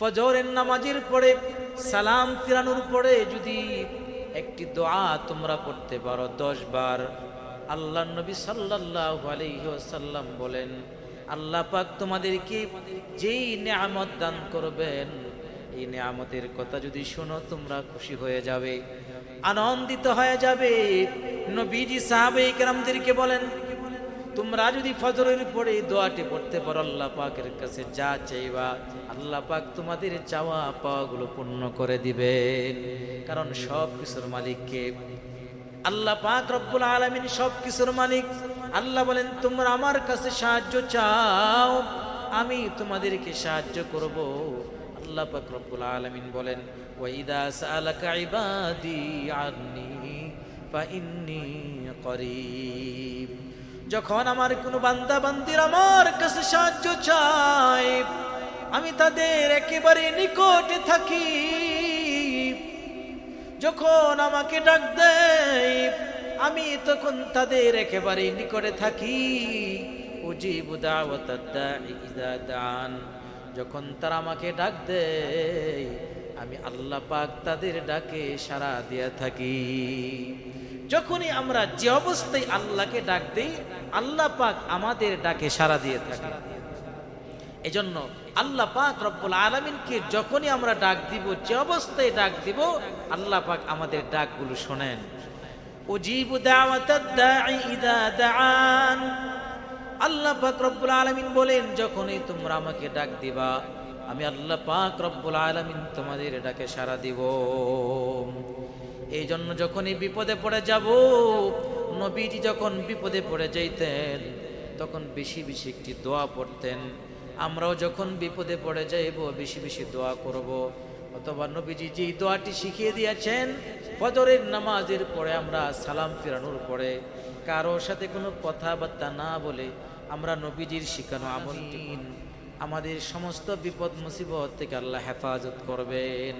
ফজরের নামাজের পরে, সালাম ফিরানোর পরে যদি একটি দোয়া তোমরা পড়তে পারো দশ বার আল্লাহ নবী সাল্লাল্লাহু আলাইহি ওয়াসাল্লাম বলেন, আল্লাহ পাক তোমাদেরকে যেই নেয়ামত দান করবেন, এই নেয়ামতের কথা যদি শোনো তোমরা খুশি হয়ে যাবে, আনন্দিত হয়ে যাবে। নবীজি সাহাবে কেরামদেরকে বলেন তোমরা যদি ফজরের পরে দোয়াটি পড়তে পারো, আল্লাহ পাকের কাছে যা চাইবা, আল্লাহ পাক তোমাদের চাওয়া পাওয়াগুলো পূর্ণ করে দিবেন। কারণ সব কিছুর মালিককে আল্লাহ পাক রব্বুল আলামিন সব কিছুর মালিক। আল্লাহ বলেন, তোমরা আমার কাছে সাহায্য চাও, আমি তোমাদেরকে সাহায্য করব। আল্লাহ পাক রব্বুল আলামিন বলেন, ওয়াইদা সালাকা ইবাদি আন্নি ফাইন্নি করিব। যখন আমার কোনো বান্দা বান্দির আমার কাছে সাহায্য চাই আমি তাদের একেবারে নিকটে থাকি। যখন আমাকে ডাক দেয়, আমি তখন তাদের একেবারে নিকটে থাকি। যখন তারা আমাকে ডাক দেয়, আমি আল্লাহ পাক তাদের ডাকে সাড়া দিয়া থাকি। যখনই আমরা যে অবস্থায় আল্লাহকে ডাক দিই, আল্লাহ পাক আমাদের ডাকে সাড়া দিয়ে থাকে। এজন্য আল্লাহ পাক রব্বুল আলমিনকে যখনই আমরা ডাক দিব, যে অবস্থায় ডাক দিব, আল্লাহ পাক আমাদের ডাকগুলো শোনেন। ইদা দাআন। আল্লাহ পাক রব্বুল আলামিন বলেন, যখনই তোমরা আমাকে ডাক দিবা, আমি আল্লাহ পাক রব্বুল আলামিন তোমাদের ডাকে সাড়া দিব। এই জন্য যখনই বিপদে পড়ে যাব, নবীজি যখন বিপদে পড়ে যাইতেন, তখন বেশি বেশি একটি দোয়া পড়তেন। আমরাও যখন বিপদে পড়ে যাইব, বেশি বেশি দোয়া করব। অথবা নবীজি যে দোয়াটি শিখিয়ে দিয়েছেন, ফজরের নামাজের পরে আমরা সালাম ফিরানোর পরে কারও সাথে কোনো কথাবার্তা না বলে আমরা নবীজির শিখানো আমলটি আমাদের সমস্ত বিপদ মুসিবত থেকে আল্লাহ হেফাজত করবেন।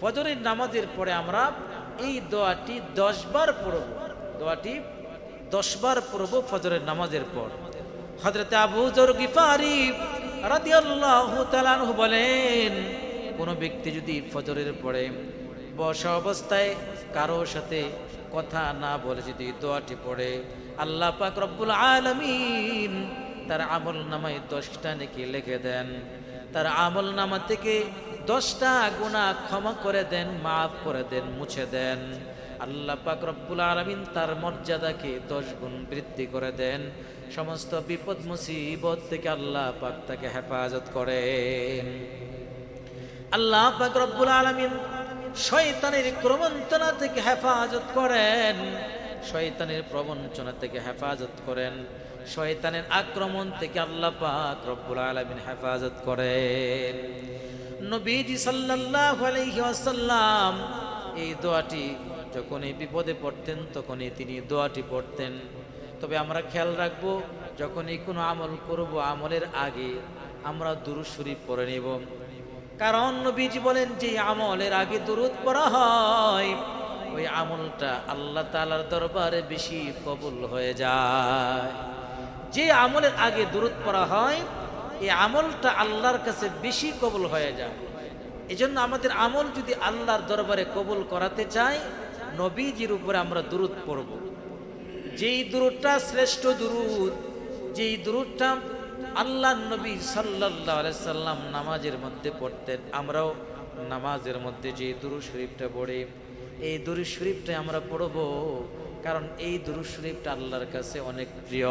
ফজরের নামাজের পরে আমরা এই দোয়াটি দশবার পড়ব। দোয়াটি দশবার পড়ব ফজরের নামাজের পর। হজরত আবু জর গিফারি রাদিয়াল্লাহু বলেন, কোনো ব্যক্তি যদি ফজরের পরে বসা অবস্থায় কারও সাথে কথা না বলে যদি দোয়াটি পড়ে, আল্লাহ পাক রব্বুল আলামিন তার আমল নামায় দশটা নাকি লিখে দেন। তার আমল নামা থেকে দশটা গুণা ক্ষমা করে দেন, মাফ করে দেন, মুছে দেন। আল্লাহ পাক রব্বুল আলামিন তার মর্যাদাকে দশ গুণ বৃদ্ধি করে দেন। সমস্ত বিপদ, মুসিবত থেকে আল্লাহ পাক তাকে হেফাজত করেন। আল্লাহ পাক রব্বুল আলামিন শয়তানের প্রবঞ্চনা থেকে হেফাজত করেন। শয়তানের প্রবঞ্চনা থেকে হেফাজত করেন। শয়তানের আক্রমণ থেকে আল্লাহ পাক রব্বুল আলামিন হেফাজত করেন। নবীজি সাল্লাল্লাহু আলাইহি ওয়াসাল্লাম এই দোয়াটি যখনই বিপদে পড়তেন, তখনই তিনি দোয়াটি পড়তেন। তবে আমরা খেয়াল রাখব, যখনই কোনো আমল করব আমলের আগে আমরা দুরুদ শরীফ পড়ে নেব। কারণ নবীজি বলেন, যে আমলের আগে দুরুদ পড়া হয়, ওই আমলটা আল্লাহ তাআলার দরবারে বেশি কবুল হয়ে যায়। যে আমলের আগে দূরত পড়া হয় এই আমলটা আল্লাহর কাছে বেশি কবুল হয়ে যায়। এজন্য আমাদের আমল যদি আল্লাহর দরবারে কবুল করাতে চাই, নবীজির উপরে আমরা দূরত পড়ব। যেই দূরটা শ্রেষ্ঠ দূরত যেই দূরটা আল্লাহ নবী সাল্লাহ সাল্লাম নামাজের মধ্যে পড়তেন, আমরাও নামাজের মধ্যে যে দুরু শরীফটা পড়ে, এই দুরু শরীফটা আমরা পড়ব। কারণ এই দুরু শরীফটা আল্লাহর কাছে অনেক প্রিয়।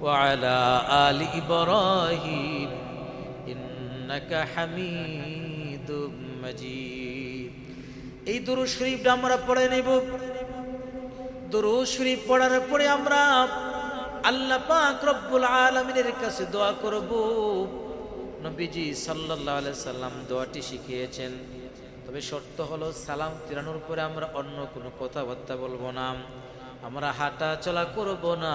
وعلى آل إبراهيم إنك حميد مجيد এই দুরুদ শরীফটা আমরা পড়ে নেব দুরুদ শরীফ পড়ার পরে আমরা আল্লাহ পাক রব্বুল আলামিনের কাছে দোয়া করব নবীজি সাল্লাহ সাল্লাম দোয়াটি শিখিয়েছেন তবে শর্ত হলো সালাম ফিরানোর পরে আমরা অন্য কোনো কথাবার্তা বলবো না আমরা হাঁটা চলা করব না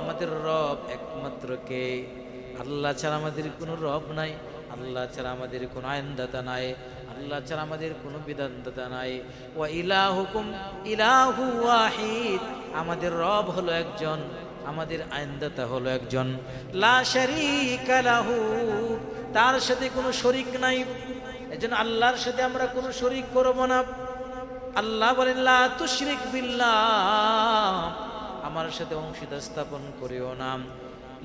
আমাদের রব একমাত্র কে? আল্লাহ ছাড়া আমাদের কোনো রব নাই, আল্লাহ ছাড়া আমাদের কোনো আইনদাতা নাই, আল্লাহ ছাড়া আমাদের কোনো বিধানদাতা নাই। ওয়া ইলাহুকুম ইলাহু ওয়াহিদ, আমাদের রব হলো একজন, আমাদের আইনদাতা হলো একজন। লা শারীকা লাহু, তার সাথে কোনো শরিক নাই, এজন্য আল্লাহর সাথে আমরা কোনো শরিক করব না। আল্লাহ বলেন, লা তুশরিক বিল্লাহ আমার সাথে অংশীদার স্থাপন করিও না।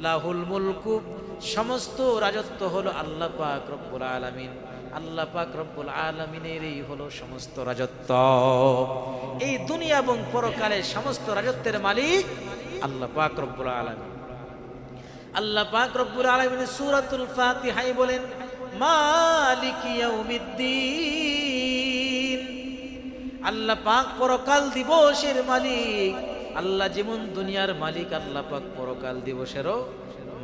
লাহুল মুলকু, সমস্ত রাজত্ব হলো আল্লাহ পাক রব্বুল আলামিন। আল্লাহ পাক রব্বুল আলামিনের এই হলো সমস্ত রাজত্ব। এই দুনিয়া এবং পরকালে সমস্ত রাজত্বের মালিক আল্লাহ পাক রব্বুল আলামিন। আল্লাহ পাক রব্বুল আলামিন সূরাতুল ফাতিহায় বলেন, মালিক ইয়াউমিদ্দিন। আল্লাহ পাক পরকাল দিবসের মালিক আল্লাহ যেমন দুনিয়ার মালিক, আল্লাহ পাক পরকাল দিবসেরও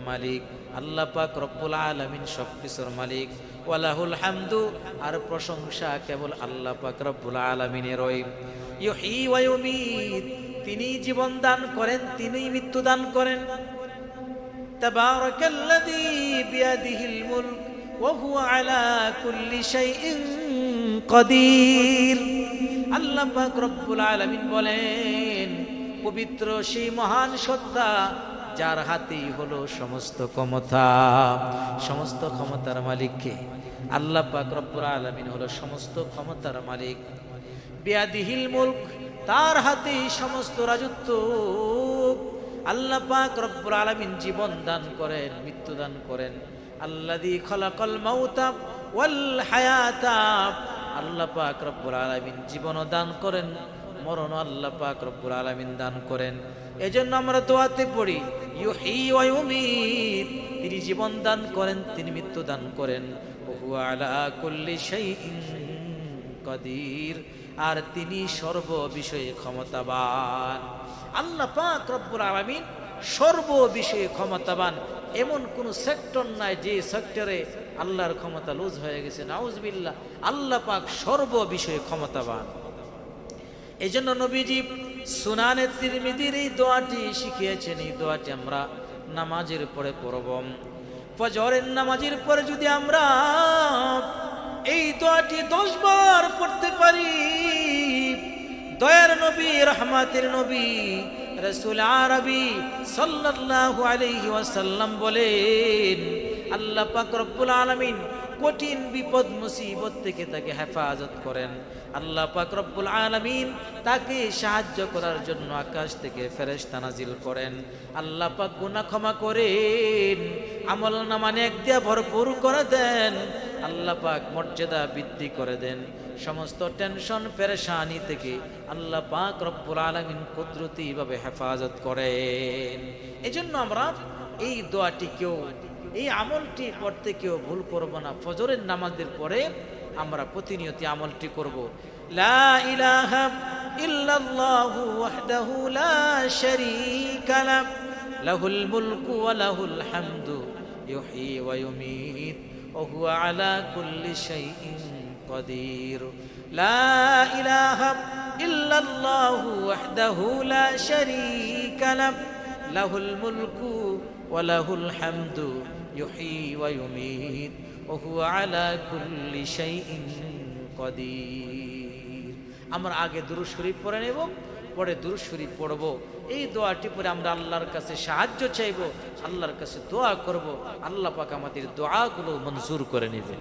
মালিক। আল্লাহ পাক রব্বুল আলামিন সব কিছুর মালিক। ওয়ালাহুল হামদু, আর প্রশংসা কেবল আল্লাহ পাক রব্বুল ওয়া ইউমিত, তিনি জীবন দান করেন তিনি মৃত্যু দান করেন। কাদির। আল্লাহ পাক রব্বুল আলামিন বলেন পবিত্র সেই মহান সত্তা যার হাতেই হলো সমস্ত ক্ষমতা। সমস্ত ক্ষমতার মালিককে আল্লাহ পাক রব্বুল আলামিন হলো সমস্ত ক্ষমতার মালিক। বিয়াদিহিল মুলক, তার হাতেই সমস্ত রাজত্ব। আল্লাহ পাক রব্বুল আলামিন জীবন দান করেন, মৃত্যু দান করেন। আল্লাযী খলাকাল মাউতা ওয়াল হায়াতা। আল্লাহ পাক রব্বুল আলামিন জীবন দান করেন। মরণ আল্লাহ পাক রব্বুল আলামিন দান করেন। এজন্য আমরা দোয়াতে পড়ি, ইউহি ওয়া ইউমিত। তিনি জীবন দান করেন, তিনি মৃত্যু দান করেন। কাদির। আর তিনি সর্ব বিষয়ে ক্ষমতাবান। আল্লাহ পাক রব্বুল আলামিন সর্ব বিষয়ে ক্ষমতাবান। এমন কোন সেক্টর নাই যে সেক্টরে আল্লাহর ক্ষমতা লুজ হয়ে গেছে। নাউজবিল্লাহ, আল্লাহ পাক সর্ব বিষয়ে ক্ষমতাবান। এই জন্য নবীজি সুনানের তিরমিদির এই দোয়াটি শিখিয়েছেন, এই দোয়াটি আমরা নামাজের পরে পড়ব। ফজরের নামাজের পরে যদি আমরা এই দোয়াটি দশ বার পড়তে পারি, দয়ার নবী, রহমাতের নবী, রসুল আরবি সাল্লাল্লাহু আলাইহি ওয়াসাল্লাম বলেন, আল্লাহ পাক রব্বুল আলামিন কঠিন বিপদ, মুসিবত থেকে তাকে হেফাজত করেন। আল্লাহ পাক রব্বুল আলামিন তাকে সাহায্য করার জন্য আকাশ থেকে ফেরেশতা নাজিল করেন। আল্লাহ পাক গুনাহ ক্ষমা করেন, আমল নামানে এক দিয়া ভরপুর করে দেন, আল্লাহ পাক মর্যাদা বৃদ্ধি করে দেন। সমস্ত টেনশন, পেরেশানি থেকে আল্লাহ পাক রব্বুল আলামিন কুদরতিভাবে হেফাজত করেন। এজন্য আমরা এই দোয়াটি কেউ এই আমলটি করতে কেউ ভুল করব না। ফজরের নামাজের পরে আমরা প্রতিনিয়ত আমলটি করব। লা ইলাহা ইল্লাল্লাহু ওয়াহদাহু লা শারীকা লাহ লাহুল মুলকু ওয়া লাহুল হামদু ইউহয়ী ওয়া ইউমীত, ওয়া হুয়া আলা কুল্লি শাইইন قدير লা إله ইল্লাল্লাহু الله وحده لا شريك له له الملك وله الحمد يحيي ويميت وهو على كل شيء قدير আমরা আগে দুরু শরীফ পড়ে নেব পরে দুরু শরীফ পড়ব এই দোয়াটি পরে আমরা আল্লাহর কাছে সাহায্য চাইব আল্লাহর কাছে দোয়া করব আল্লাহ পাক আমাদের দোয়াগুলো মঞ্জুর করে নেবেন